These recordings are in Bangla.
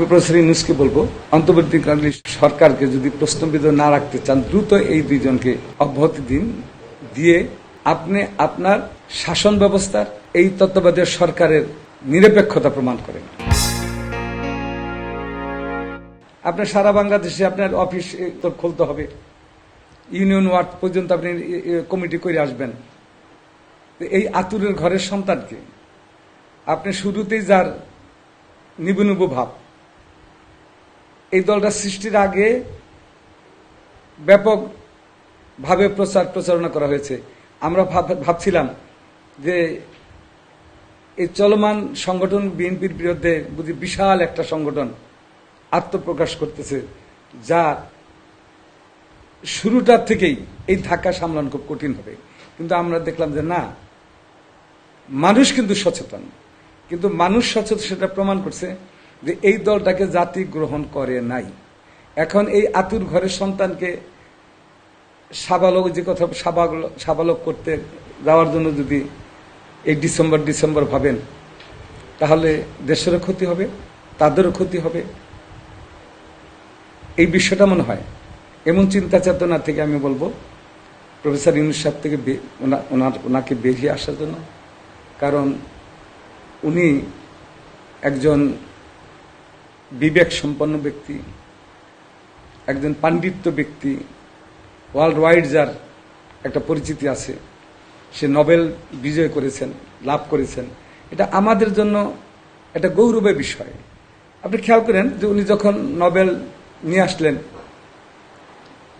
আমি প্রফেসর ইউনুসকে বলব, অন্তর্বর্তীকালীন সরকারকে যদি প্রশ্নবিদ্ধ না রাখতে চান, দ্রুত এই দুইজনকে অব্যাহতি দিন, দিয়ে আপনি আপনার শাসন ব্যবস্থার এই তত্ত্বাবধায়ক সরকারের নিরপেক্ষতা প্রমাণ করেন। আপনার সারা বাংলাদেশে আপনার অফিস খুলতে হবে। ইউনিয়ন ওয়ার্ড পর্যন্ত আপনি কমিটি করে আসবেন। এই আতুরের ঘরের সন্তানকে আপনি শুরুতেই যার নিবুনুবু ভাব এই দলটা সৃষ্টির আগে ব্যাপক ভাবে প্রচার প্রচারণা করা হয়েছে। আমরা ভাব- ভাবছিলাম যে এই চলমান সংগঠন বিএনপির বিরুদ্ধে বুঝি বিশাল একটা সংগঠন আত্মপ্রকাশ করতেছে, যা শুরুটার থেকেই এই ধাক্কা সামলানো খুব কঠিন হবে। কিন্তু আমরা দেখলাম যে না, মানুষ কিন্তু সচেতন। কিন্তু মানুষ সচেতন সেটা প্রমাণ করছে যে এই দলটাকে জাতি গ্রহণ করে নাই। এখন এই আতুর ঘরের সন্তানকে সাবালক, যে কথা সাবাল- সাবালক করতে যাওয়ার জন্য যদি এই ডিসেম্বর ডিসেম্বর ভাবেন, তাহলে দেশেরও ক্ষতি হবে, তাদেরও ক্ষতি হবে। এই বিষয়টা মনে হয়। এমন চিন্তা চেতনা থেকে আমি বলব, প্রফেসর ইউনুস সাহেব থেকে ওনার, ওনাকে বেরিয়ে আসার জন্য। কারণ উনি একজন বিবেক সম্পন্ন ব্যক্তি, একজন পাণ্ডিত্য ব্যক্তি, ওয়ার্ল্ড ওয়াইড যার একটা পরিচিতি আছে, সে নোবেল বিজয় করেছেন, লাভ করেছেন। এটা আমাদের জন্য একটা গৌরবের বিষয়। আপনি খেয়াল করেন যে উনি যখন নোবেল নিয়ে আসলেন,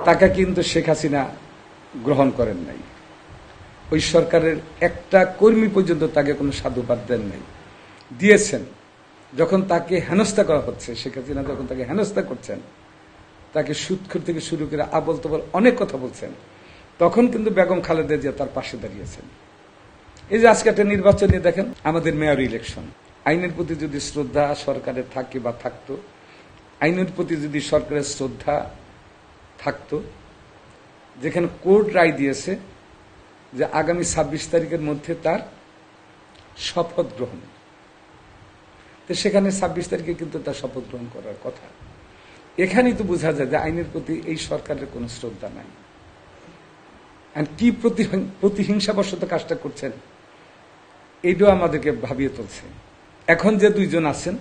তাকে কিন্তু শেখ হাসিনা গ্রহণ করেন নাই। ওই সরকারের একটা কর্মী পর্যন্ত তাকে কোনো সাধুবাদ দেন নাই। দিয়েছেন। যখন তাকে হেনস্থা করা হচ্ছে, শেখ হাসিনা যখন তাকে হেনস্থা করছেন, তাকে সুৎখর থেকে শুরু করে আবল তবল অনেক কথা বলছেন, তখন কিন্তু বেগম খালেদা জিয়া তার পাশে দাঁড়িয়েছেন। এই যে আজকে একটা নির্বাচন নিয়ে দেখেন, আমাদের মেয়র ইলেকশন আইনের প্রতি যদি শ্রদ্ধা সরকারের থাকে বা থাকতো, আইনের প্রতি যদি সরকারের শ্রদ্ধা থাকতো, যেখানে কোর্ট রায় দিয়েছে যে আগামী ছাব্বিশ তারিখের মধ্যে তার শপথ গ্রহণ। তো সেখানে ছাব্বিশ তারিখে কিন্তু তার শপথ গ্রহণ করার কথা। এখানেই তো বোঝা যায় যে আইনের প্রতি এই সরকারের কোনো শ্রদ্ধা নাই। কি প্রতিহিংসাবশত কাজটা করছেন, এইটাও আমাদেরকে ভাবিয়ে তুলছে। এখন যে দুইজন আছেন,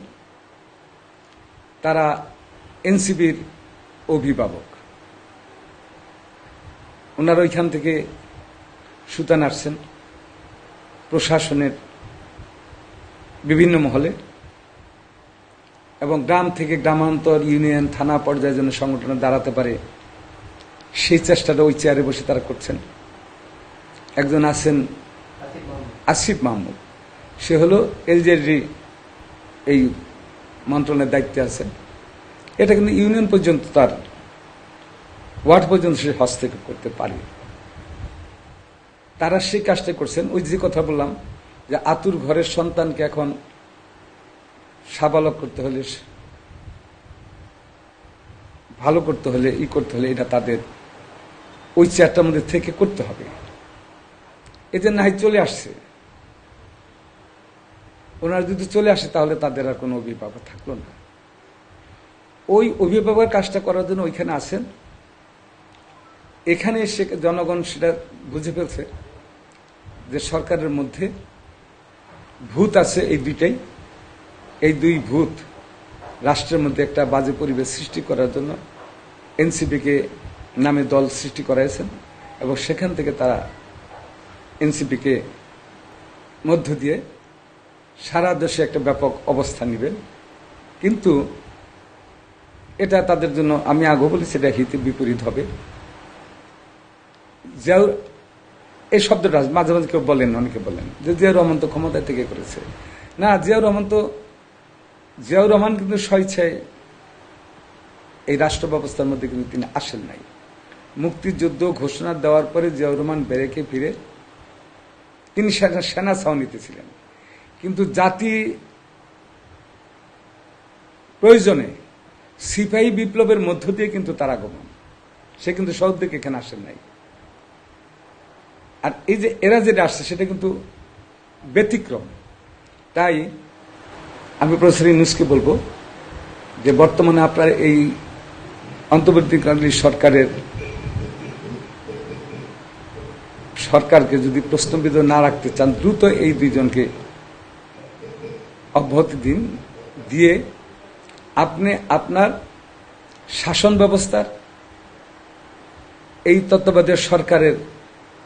তারা এনসিবির অভিভাবক। ওনারা ওইখান থেকে সুতান আসছেন প্রশাসনের বিভিন্ন মহলে। এবং গ্রাম থেকে গ্রামান্তর ইউনিয়ন, থানা পর্যায়ে যেন সংগঠনে দাঁড়াতে পারে, সেই চেষ্টাটা ওই চেয়ারে বসে তারা করছেন। একজন আছেন আসিফ মাহমুদ। সে হলো এলজেডি এই মন্ত্রণের দায়িত্বে আছেন। এটা কিন্তু ইউনিয়ন পর্যন্ত তার ওয়ার্ড পর্যন্ত সে হস্তক্ষেপ করতে পারে। তারা সেই কাজটা করছেন। ওই যে কথা বললাম যে আতুর ঘরের সন্তানকে এখন সাবালক করতে হলে, ভালো করতে হলে, ই করতে হলে এটা তাদের ওই চেয়ারটার মধ্যে থেকে করতে হবে। এতে নাই চলে আসছে। ওনারা যদি চলে আসে, তাহলে তাদের আর কোনো অভিভাবক থাকল না। ওই অভিভাবকের কাজটা করার জন্য ওইখানে আছেন। এখানে এসে জনগণ সেটা বুঝে ফেলছে যে সরকারের মধ্যে ভূত আছে এই দুইটাই। এই দুই ভূত রাষ্ট্রের মধ্যে একটা বাজে পরিবেশ সৃষ্টি করার জন্য এনসিপিকে নামে দল সৃষ্টি করাইছেন এবং সেখান থেকে তারা এনসিপিকে মধ্য দিয়ে সারা দেশে একটা ব্যাপক অবস্থান নেবেন কিন্তু এটা তাদের জন্য আমি আগে বলি সেটা হিতে বিপরীত হবে। জিয়াউ এই শব্দটা মাঝে মাঝে কেউ বলেন, অনেকে বলেন যে জিয়াউর রহমান তো ক্ষমতা থেকে করেছে। না, জিয়াউর রহমান তো জিয়াউর রহমান কিন্তু স্বেচ্ছায় এই রাষ্ট্র ব্যবস্থার মধ্যে কিন্তু তিনি আসেন নাই। মুক্তিযুদ্ধ ঘোষণা দেওয়ার পরে জিয়াউর রহমান বেরেকে ফিরে তিনি সেনা সেনা ছাউনিতে ছিলেন কিন্তু জাতি প্রয়োজনে সিপাহী বিপ্লবের মধ্য দিয়ে কিন্তু তার আগমন। সে কিন্তু শহর দিকে এখানে আসেন নাই। আর এই যে এরা যেটা আসছে, সেটা কিন্তু ব্যতিক্রম। তাই আমি প্রফেসর ইউনুসকে বলব যে বর্তমানে আপনার এই অন্তর্বর্তীকালীন সরকারের সরকারকে যদি প্রশ্নবিদ্ধ না রাখতে চান, দ্রুত এই দুইজনকে অব্যাহতি দিন, দিয়ে আপনি আপনার শাসন ব্যবস্থার এই তত্ত্বাবধায়ক সরকারের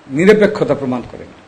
নিরপেক্ষতা প্রমাণ করেন।